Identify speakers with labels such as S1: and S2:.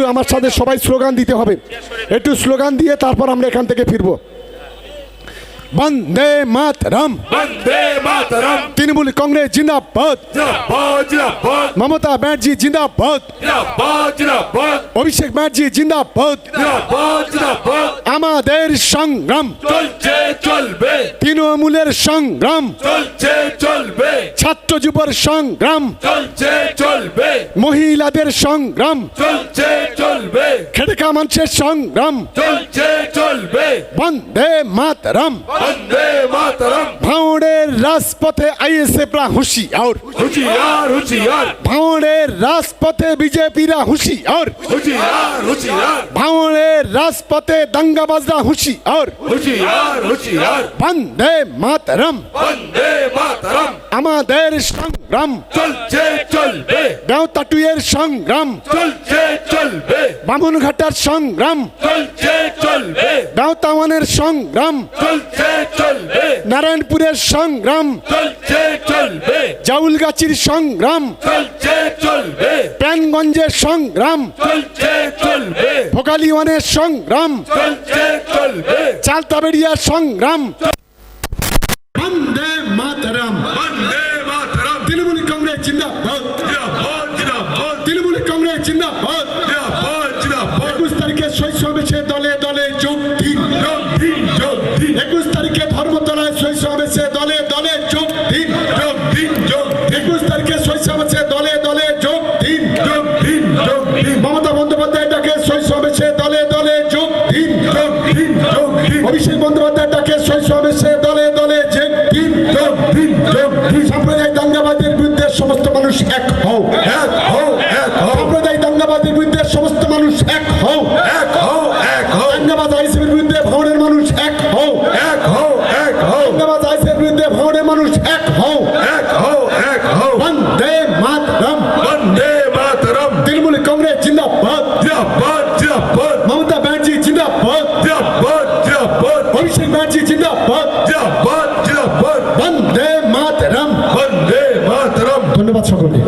S1: একটু আমার সাথে সবাই স্লোগান দিতে হবে। একটু স্লোগান দিয়ে তারপর আমরা এখান থেকে ফিরবো। বন্দে মাতরম।
S2: বন্দে মাতরম।
S1: তৃণমূল কংগ্রেস জিন্দাবাদ।
S2: জিন্দাবাদ
S1: মমতা ব্যানার্জি জিন্দাবাদ।
S2: জিন্দাবাদ জিন্দাবাদ।
S1: অভিষেক ব্যানার্জি জিন্দাবাদ।
S2: জিন্দাবাদ জিন্দাবাদ।
S1: আমাদের সংগ্রাম।
S2: চলছে চলবে।
S1: তৃণমূলের সংগ্রাম।
S2: চলছে চলবে।
S1: ছাত্র যুবর সংগ্রাম।
S2: চলছে চলবে।
S1: মহিলাদের সংগ্রাম।
S2: চলছে চলবে।
S1: খেটে মানুষের সংগ্রাম।
S2: চলছে চলবে।
S1: বন্দে মাতরম।
S2: বন্দে মাতরম।
S1: ভাঁড়ের রাজপথে আইএসএফরা হুঁশিয়ার।
S2: হুঁশিয়ার হুঁশিয়ার।
S1: ভাঁড়ের রাজপথে বিজেপিরা হুঁশিয়ার।
S2: হুঁশিয়ার হুঁশিয়ার।
S1: ভাঁড়ের রাজপথে দাঙ্গাবাজরা হুঁশিয়ার।
S2: হুঁশিয়ার হুঁশিয়ার।
S1: বন্দে মাতরম।
S2: বন্দে মাতরম।
S1: আমাদের সংগ্রাম
S2: চলছে চলবে।
S1: দেওতাটুয়ের সংগ্রাম
S2: চলছে চলবে।
S1: বামুনঘাটার সংগ্রাম
S2: চলছে চলবে।
S1: দাওতাওয়ানের সংগ্রাম
S2: চলছে চলবে।
S1: নারায়ণপুরের সংগ্রাম
S2: চলছে চলবে।
S1: জাউলগাছির সংগ্রাম
S2: চলছে চলবে।
S1: প্রাণগঞ্জের সংগ্রাম
S2: চলছে চলবে।
S1: ভোগালিওয়ানের সংগ্রাম
S2: চলছে চলবে।
S1: চালতাবেড়িয়ার সংগ্রাম বন্দে মাতরম
S2: বন্দে মাতরম
S1: তৃণমূল কংগ্রেস জিন্দাবাদ
S2: জিন্দাবাদ জিন্দাবাদ
S1: তৃণমূল কংগ্রেস মমতা বন্দ্যোপাধ্যায় ডাকে দলে দলে যোগ দিন।
S2: যোগ
S1: দলে দলে যোগ দিন।
S2: যোগ দিন।
S1: সমস্ত মানুষ এক হও। সমস্ত মানুষ এক হও।
S2: এক হও এক হও।
S1: দাঙ্গাবাজ আইসির বিরুদ্ধে ভাঙড়ের মানুষ এক হও।
S2: এক হও এক হও।
S1: দাঙ্গাবাজ আইসির বিরুদ্ধে ভাঙড়ের মানুষ এক হও।
S2: এক হও এক হও।
S1: বন্দে মাতরম।
S2: বন্দে মাতরম।
S1: তৃণমূল কংগ্রেস জিন্দাবাদ।
S2: জিন্দাবাদ জিন্দাবাদ।
S1: মমতা ব্যানার্জি জিন্দাবাদ।
S2: জিন্দাবাদ জিন্দাবাদ।
S1: অভিষেক ব্যানার্জি জিন্দাবাদ।
S2: জিন্দাবাদ জিন্দাবাদ।
S1: বন্দে মাতরম।
S2: বন্দে মাতরম।
S1: ধন্যবাদ সকলকে।